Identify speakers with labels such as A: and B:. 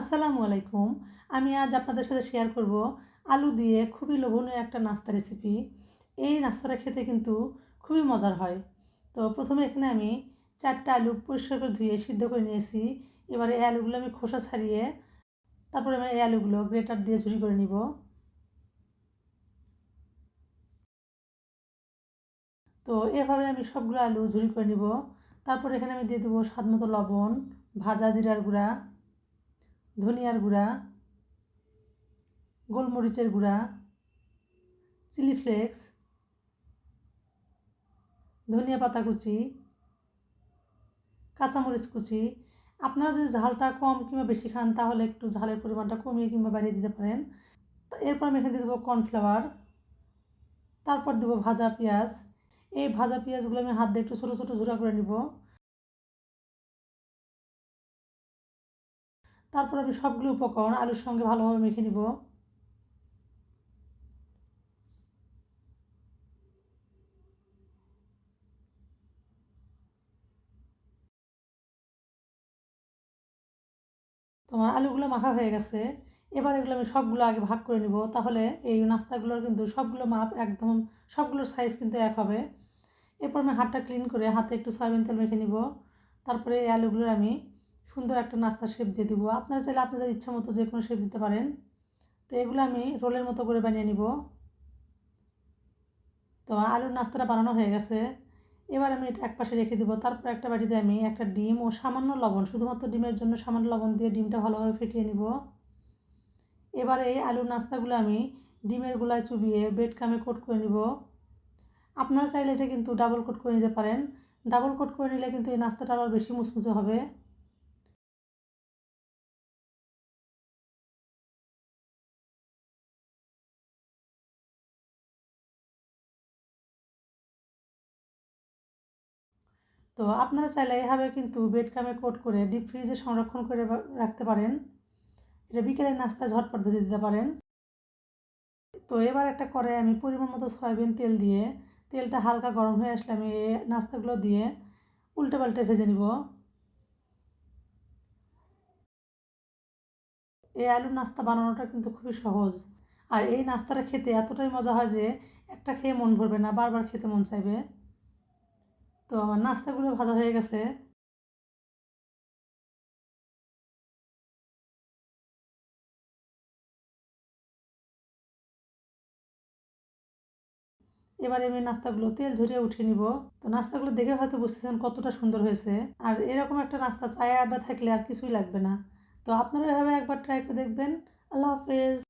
A: আসসালামু আলাইকুম। আমি আজ আপনাদের সাথে শেয়ার করব আলু দিয়ে খুবই লোভনীয় একটা নাস্তা রেসিপি এই নাস্তাটা খেতে কিন্তু খুবই মজার হয়। তো প্রথমে এখানে আমি চারটা আলু পরিষ্কার করে ধুয়ে সিদ্ধ করে নিয়েছি। এবারে এই আলুগুলো আমি খোসা ছাড়িয়ে তারপরে আমি এই আলুগুলো গ্রেটার দিয়ে ঝুরি করে নিব। তো এভাবে আমি সবগুলো আলু ঝুরি করে নিব। তারপর এখানে আমি দিয়ে দেবো স্বাদ মতো লবণ, ভাজা জিরার গুঁড়া। ধনিয়ার গুঁড়া, গোলমরিচের গুঁড়া, চিলি ফ্লেক্স, ধনিয়া পাতা কুচি, কাঁচামরিচ কুচি। আপনারা যদি ঝালটা কম কিংবা বেশি খান, তাহলে একটু ঝালের পরিমাণটা কমিয়ে কিংবা বাড়িয়ে দিতে পারেন। এরপর আমি এখানে দিয়ে দেবো কর্নফ্লাওয়ার। তারপর দেবো ভাজা পেঁয়াজ। এই ভাজা পেঁয়াজগুলো আমি হাত দিয়ে একটু ছোটো ছোটো ঝুড়া করে নিব। তারপর আমি সবগুলো উপকরণ আলুর সঙ্গে ভালোভাবে মেখে নিব। তোমার আলুগুলো মাখা হয়ে গেছে। এবার এগুলো আমি সবগুলো আগে ভাগ করে নিব। তাহলে এই নাস্তাগুলোর কিন্তু সবগুলো মাপ একদম সবগুলোর সাইজ কিন্তু এক হবে। এরপর আমি হাতটা ক্লিন করে হাতে একটু সয়াবিন তেল মেখে নিব। তারপরে এই আলুগুলোর আমি সুন্দর একটা নাস্তা শেপ দিয়ে দিব। আপনারা চাইলে আপনাদের ইচ্ছা মতো যে কোনো শেপ দিতে পারেন। তো এগুলো আমি রোলের মতো করে বানিয়ে নিব। তো আলুর নাস্তাটা বানানো হয়ে গেছে। এবার আমি এটা এক পাশে রেখে দেবো। তারপর একটা বাটিতে আমি একটা ডিম ও সামান্য লবণ, শুধুমাত্র ডিমের জন্য সামান্য লবণ দিয়ে ডিমটা ভালোভাবে ফেটিয়ে নিব। এবার এই আলুর নাস্তাগুলো আমি ডিমের গোলায় চুবিয়ে বেড কামে কোট করে নিব। আপনারা চাইলে এটা কিন্তু ডাবল কোট করে নিতে পারেন। ডাবল কোট করে নিলে কিন্তু এই নাস্তাটা আরও বেশি মুচমুচে হবে। তো আপনারা চাইলে এভাবে কিন্তু বেড কামে কোট করে ডিপ ফ্রিজে সংরক্ষণ করে রাখতে পারেন। এটা বিকেলের নাস্তা ঝটপট ভেজে দিতে পারেন। তো এবার একটা করে আমি পরিমাণ মতো সয়াবিন তেল দিয়ে, তেলটা হালকা গরম হয়ে আসলে আমি এই নাস্তাগুলো দিয়ে উল্টে পাল্টে ভেজে নিব। এই আলুর নাস্তা বানানোটা কিন্তু খুবই সহজ। আর এই নাস্তাটা খেতে এতটাই মজা হয় যে একটা খেয়ে মন ভরবে না, বারবার খেতে মন চাইবে। তো আমার নাস্তাগুলো ভাজা হয়ে গেছে। এবার আমি নাস্তাগুলো তেল ঝরিয়ে উঠে নিব। তো নাস্তাগুলো দেখে হয়তো বুঝতেছেন কতটা সুন্দর হয়েছে। আর এরকম একটা নাস্তা চায়ে আড্ডা থাকলে আর কিছুই লাগবে না। তো আপনারা এভাবে একবার ট্রাই করে দেখবেন। আল্লাহ হাফেজ।